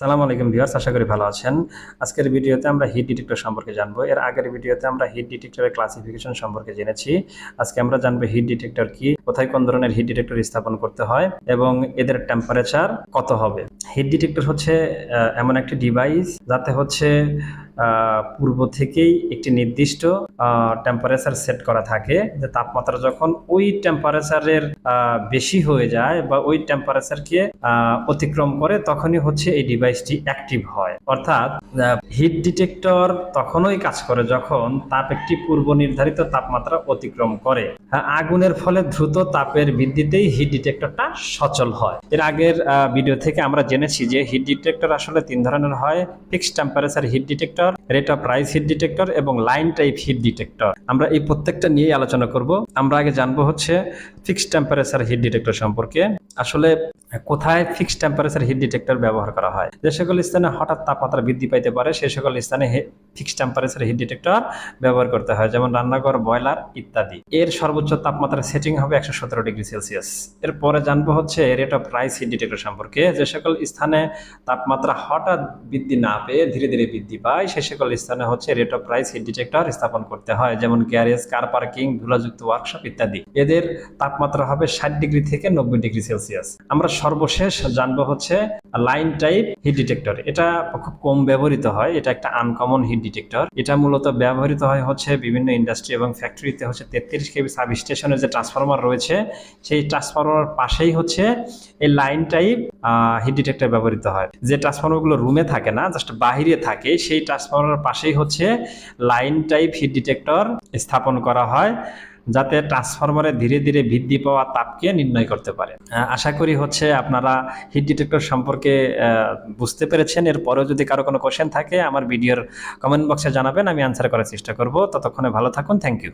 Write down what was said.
সালাম আলাইকুম ভিউয়ার্স, আশা করি ভালো আছেন। আজকের ভিডিওতে আমরা হিট ডিটেক্টর সম্পর্কে জানব। এর আগের ভিডিওতে আমরা হিট ডিটেক্টরের ক্লাসিফিকেশন সম্পর্কে জেনেছি। আজকে আমরা জানব হিট ডিটেক্টর কি, কোথায় কোন ধরনের হিট ডিটেক্টর স্থাপন করতে হয় এবং এদের টেম্পারেচার কত হবে। হিট ডিটেক্টর হচ্ছে এমন একটি ডিভাইস যাতে হচ্ছে পূর্ব থেকেই একটি নির্দিষ্ট টেম্পারেচার সেট করা থাকে। যে তাপমাত্রা যখন ওই টেম্পারেচারের বেশি হয়ে যায় বা ওই টেম্পারেচারকে অতিক্রম করে তখনই হচ্ছে এই ডিভাইসটি অ্যাক্টিভ হয়। অর্থাৎ হিট ডিটেক্টর তখনই কাজ করে যখন তাপ একটি পূর্ব নির্ধারিত তাপমাত্রা অতিক্রম করে। হ্যাঁ, আগুনের ফলে দ্রুত তাপের বৃদ্ধিতেই হিট ডিটেক্টরটা সচল হয়। এর আগের ভিডিও থেকে আমরা জেনেছি যে হিট ডিটেক্টর আসলে তিন ধরনের হয়। Fixed temperature heat detector rate of rise heat detector এবং লাইন টাইপ হিট ডিটেক্টর আমরা এই প্রত্যেকটা নিয়েই আলোচনা করব। আমরা আগে জানব হচ্ছে ফিক্সড টেম্পারেচার হিট ডিটেক্টর সম্পর্কে। আসলে কোথায় ফিক্সড টেম্পারেচার হিট ডিটেক্টর ব্যবহার করা হয়? যে সকল স্থানে হঠাৎ তাপমাত্রা বৃদ্ধি পাইতে পারে সেই সকল স্থানে ফিক্সড টেম্পারেচার হিট ডিটেক্টর ব্যবহার করতে হয়। যেমন রান্নাঘর বয়লার ইত্যাদি। এর সর্বোচ্চ তাপমাত্রা সেটিং হবে একশো সতেরো ডিগ্রি সেলসিয়াস। এরপরে জানব হচ্ছে rate of rise heat detector সম্পর্কে। যে সকল স্থানে তাপমাত্রা হঠাৎ বৃদ্ধি না পেয়ে ধীরে ধীরে বৃদ্ধি পায় সেই সকল স্থানে হচ্ছে rate of rise heat detector স্থাপন করতে হয়, যেমন গ্যারেজ, কার পার্কিং, ধুলাযুক্ত ওয়ার্কশপ ইত্যাদি। এদের তাপমাত্রা হবে ষাট ডিগ্রি থেকে নব্বই ডিগ্রি সেলসিয়াস। আমরা সর্বশেষ জানব হচ্ছে লাইন টাইপ হিট ডিটেক্টর। এটা খুব কম ব্যবহৃত হয়, এটা একটা আনকমন হিট ডিটেক্টর। এটা মূলত ব্যবহৃত হয় হচ্ছে বিভিন্ন ইন্ডাস্ট্রি এবং ফ্যাক্টরিতে হচ্ছে তেত্রিশ কেবি সাব স্টেশনের যে ট্রান্সফরমার রয়েছে, সেই ট্রান্সফরমার পাশেই হচ্ছে এই লাইন টাইপ হিট ডিটেক্টর ব্যবহৃত হয়। যে ট্রান্সফরমারগুলো রুমে থাকে না জাস্ট বাহিরে থাকে, সেই ট্রান্সফরমার পাশেই হচ্ছে লাইন টাইপ হিট ডিটেক্টর স্থাপন করা হয়, যাতে ট্রান্সফরমারে ধীরে ধীরে বৃদ্ধি পাওয়া তাপকে নির্ণয় করতে পারে। আশা করি হচ্ছে আপনারা হিট ডিটেক্টর সম্পর্কে বুঝতে পেরেছেন। এরপরেও যদি কারও কোনো কোশ্চেন থাকে, আমার ভিডিওর কমেন্ট বক্সে জানাবেন, আমি আনসার করার চেষ্টা করব। ততক্ষণে ভালো থাকুন। Thank you